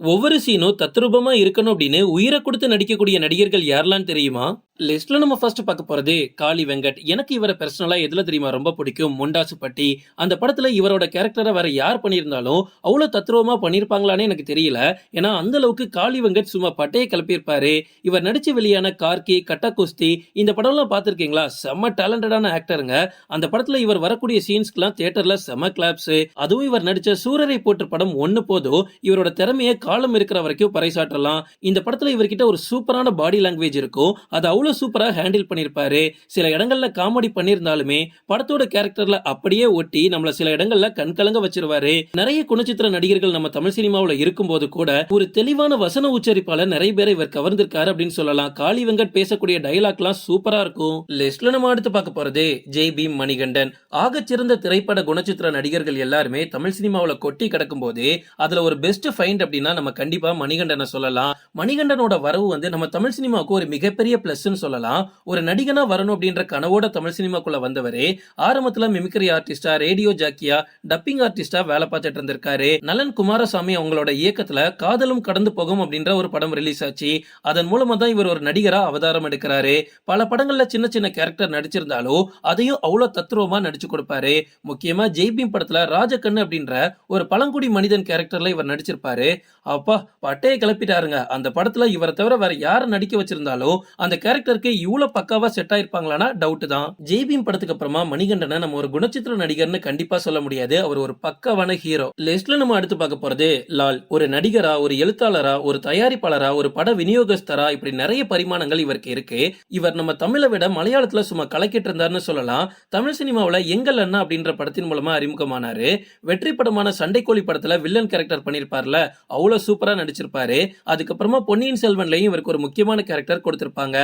ஒவ்வொரு சீனும் தத்ரூபமா இருக்கணும் அப்படின்னு உயிரை கொடுத்து நடிக்கக்கூடிய நடிகர்கள் யாரெல்லாம் தெரியுமா? லிஸ்ட்ல நம்ம ஃபர்ஸ்ட் பார்க்க போறது காளி வெங்கட். எனக்கு இவரை பர்சனலா எதுல தெரியுமா? ரொம்ப பிடிக்கும். முண்டாசு பட்டி. அந்த படத்துல இவரோட கேரக்டரை வேற யார் பண்ணியிருந்தாலும் அவ்வளவு தத்ரூபமா பண்ணியிருப்பாங்களான்னு எனக்கு தெரியல. ஏன்னா அந்த அளவுக்கு காளி வெங்கட் சும்மா பட்டையை கிளப்பியிருப்பாரு. இவர் நடிச்சு வெளியான கார்கி கட்ட குஸ்தி இந்த படம்லாம் பார்த்துருக்கீங்களா? செம்ம டேலண்டடான ஆக்டருங்க அந்த படத்துல இவர் வரக்கூடிய சீன்ஸ்க்குலாம் தியேட்டர்ல செம கிளாப்ஸ் அதுவும் இவர் நடிச்ச சூரரை போட்டு படம் ஒன்னு போதும். இவரோட திறமையை காலம் இருக்கிற வரைக்கும் பறைசாற்றலாம். இந்த படத்துல இவர்கிட்ட ஒரு சூப்பரான பாடி லாங்குவேஜ் இருக்கும். அது அவ்வளோ சூப்பரா ஹேண்டில் பண்ணியிருப்பாரு சில இடங்கள்ல காமெடி பண்ணியிருந்தாலுமே படத்தோட கேரக்டரில் அப்படியே ஒட்டி நம்மளை சில இடங்களில் கண்கலங்க வச்சிருவாரு. நிறைய குணச்சித்திர நடிகர்கள் நம்ம தமிழ் சினிமாவில் இருக்கும்போது கூட ஒரு தெளிவான வசன உச்சரிப்பால நிறைய பேரை இவர் கவர்ந்திருக்காரு அப்படின்னு சொல்லலாம். காளி வெங்கட் பேசக்கூடிய டைலாக்லாம் சூப்பரா இருக்கும். லிஸ்ட்ல நம்ம அடுத்து பார்க்க போறது ஜெய் பீம் மணிகண்டன். ஆகச்சிறந்த திரைப்பட குணச்சித்திர நடிகர்கள் எல்லாருமே தமிழ் சினிமாவில் கொட்டி கிடக்கும் போது அதுல ஒரு பெஸ்ட் ஃபைண்ட் அப்படின்னா நம்ம கண்டிப்பா மணிகண்டனை சொல்லலாம். மணிகண்டனோட வரவு வந்து நம்ம தமிழ் சினிமாவுக்கு ஒரு மிகப்பெரிய பிளஸ்ன்னு சொல்லலாம். ஒரு நடிகனா வரணும் அப்படின்ற கனவோட தமிழ் சினிமாக்குள்ள வந்தவரே ஆரம்பத்துல மிமிக்ரி ஆர்டிஸ்டா ரேடியோ ஜாக்கியா டப்பிங் ஆர்டிஸ்டா வேலை பார்த்துட்டு இருந்திருக்காரு. நலன் குமாரசாமி அவங்களோட இயக்கத்துல காதலும் கடந்து போகும் அப்படின்ற ஒரு படம் ரிலீஸ் ஆச்சு. அதன் மூலமா தான் இவர் ஒரு நடிகரா அவதாரம் எடுக்கிறாரு. பல படங்கள்ல சின்ன சின்ன கேரக்டர் நடிச்சிருந்தாலும் அதையும் அவ்வளவு தத்ரூபமா நடிச்சு கொடுப்பாரு. முக்கியமா ஜெய்பீம் படத்துல ராஜகண்ணு அப்படின்ற ஒரு பழங்குடி மனிதன் கேரக்டர்ல இவர் நடிச்சிருப்பாரு. அப்பா பட்டையை கிளப்பிட்டாருங்க. அந்த படத்துல இவரை தவிர வேற யாரை நடிக்க வச்சிருந்தாலும் அந்த கேரக்டர் கேரக்டருக்கு இவ்வளவு பக்காவா செட் ஆயிருப்பாங்களான்னா டவுட் தான். ஜெய்பீம் படத்துக்கு அப்புறமா மணிகண்டனை நம்ம ஒரு குணச்சித்திர நடிகர்னு கண்டிப்பா சொல்ல முடியாது. அவர் ஒரு பக்காவான ஹீரோ லிஸ்ட்ல நம்ம அடுத்து பார்க்க போறது லால். ஒரு நடிகரா ஒரு எழுத்தாளரா ஒரு தயாரிப்பாளரா ஒரு பட விநியோகஸ்தரா இப்படி நிறைய பரிமாணங்கள் இவருக்கு இருக்கு. இவர் நம்ம தமிழை விட மலையாளத்துல சும்மா கலக்கிட்டு இருந்தாருன்னு சொல்லலாம். தமிழ் சினிமாவில் எங்கள் அண்ணா அப்படின்ற படத்தின் மூலமா அறிமுகமானாரு. வெற்றி படமான சண்டைக்கோழி படத்துல வில்லன் கேரக்டர் பண்ணிருப்பார்ல அவ்வளவு சூப்பரா நடிச்சிருப்பாரு. அதுக்கப்புறமா பொன்னியின் செல்வன்லயும் இவருக்கு ஒரு முக்கியமான கேரக்டர் கொடுத்திருப்பாங்க.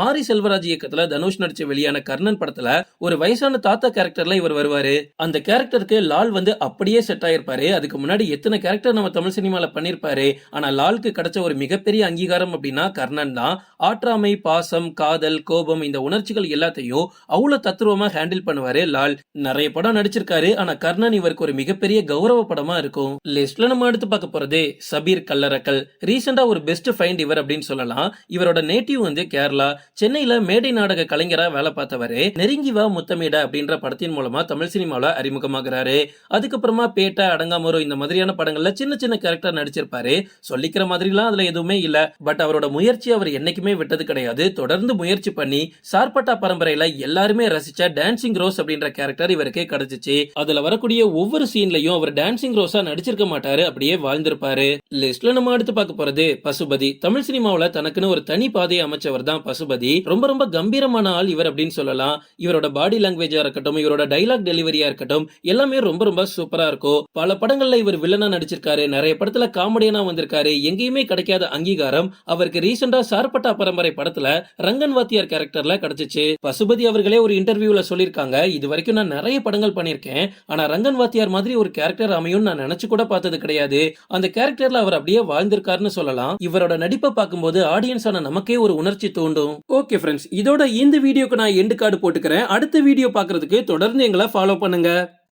மாரி செல்வராஜ் இயக்கத்துல தனுஷ் நடிச்சு வெளியான கர்ணன் படத்துல ஒரு வயசான தாத்தா கேரக்டர்ல இவர் வருவாரு. அந்த கேரக்டருக்கு லால் வந்து அப்படியே செட் ஆயிருப்பாரு. அதுக்கு முன்னாடி எத்தனை கேரக்டர் நம்ம தமிழ் சினிமால பண்ணிருப்பாரு. ஆனா லாலுக்கு கிடைச்ச ஒரு மிகப்பெரிய அங்கீகாரம் அப்படின்னா கர்ணன் தான். ஆற்றாமை பாசம் காதல் கோபம் இந்த உணர்ச்சிகள் எல்லாத்தையும் அவ்வளவு தத்துவமா ஹேண்டில் பண்ணுவாரு லால். நிறைய படம் நடிச்சிருக்காரு. ஆனா கர்ணன் இவருக்கு ஒரு மிகப்பெரிய கௌரவ படமா இருக்கும். லிஸ்ட்ல நம்ம எடுத்து பார்க்க போறது சபீர் கல்லறக்கல். ரீசெண்டா ஒரு பெஸ்ட் ஃபைண்ட் இவர் அப்படின்னு சொல்லலாம். இவரோட நேட்டிவ் வந்து கேரளா. சென்னையில மேடை நாடக கலைஞரா வேலை பார்த்தவரு நெருங்கி வா முத்தமிட அப்படின்ற படத்தின் மூலமா தமிழ் சினிமாவில் அறிமுகமாகிறாரு. அதுக்கப்புறமா பேட்டை அடங்காமரோ இந்த மாதிரியான படங்கள்ல சின்ன சின்ன கேரக்டர் நடிச்சிருப்பாரு. சொல்லிக்கிற மாதிரிலாம் அதுல எதுவுமே இல்ல. பட் அவரோட முயற்சி அவர் என்னைக்குமே விட்டது கிடையாது. தொடர்ந்து முயற்சி பண்ணி சார்பட்டா பரம்பரையில எல்லாருமே ரசிச்ச டான்சிங் ரோஸ் அப்படின்ற கேரக்டர் இவருக்கு கிடைச்சிச்சு. அதுல வரக்கூடிய ஒவ்வொரு சீன்லயும் அவர் டான்சிங் ரோஸா நடிச்சிருக்க மாட்டாரு அப்படியே வாழ்ந்திருப்பாரு. லிஸ்ட்ல நம்ம அடுத்து பார்க்க போறது பசுபதி. தமிழ் சினிமாவுல தனக்குன்னு ஒரு தனி பாதையை அமைச்சவர் தான் பசுபதி. ரொம்ப ரொம்ப கம்பீரமான ஆள் இவர் அப்படின்னு சொல்லலாம். இவரோட பாடி லாங்குவேஜா இருக்கட்டும் இவரோட டைலாக் டெலிவரியா இருக்கட்டும் எல்லாமே ரொம்ப ரொம்ப சூப்பரா இருக்கும். பல படங்கள்ல இவர் வில்லனா நடிச்சிருக்காரு. நிறைய படத்துல காமெடியனா வந்திருக்காரு. எங்கேயுமே கிடைக்காத அங்கீகாரம் அவருக்கு ரீசெண்டா சார்பட்டா பரம்பரை படத்துல ரங்கன் வாத்தியார் கேரக்டர்ல கிடைச்சிச்சு. பசுபதி அவர்களே ஒரு இன்டர்வியூல சொல்லியிருக்காங்க. இது வரைக்கும் நான் நிறைய படங்கள் பண்ணியிருக்கேன். ஆனா ரங்கன் வாத்தியார் மாதிரி ஒரு கேரக்டர் அமையும் நான் நினைச்சு கூட பார்த்தது கிடையாது. அந்த கேரக்டர்ல அவர் அப்படியே வாழ்ந்திருக்காருன்னு சொல்லலாம். இவரோட நடிப்பை பார்க்கும்போது ஆடியன்ஸான நமக்கே ஒரு உணர்ச்சி தூண்டும். ஓகே ஃப்ரெண்ட்ஸ் இதோட இந்த வீடியோக்கு நான் எண்டு கார்டு போட்டுக்கிறேன். அடுத்த வீடியோ பார்க்கறதுக்கு தொடர்ந்து எங்களை ஃபாலோ பண்ணுங்க.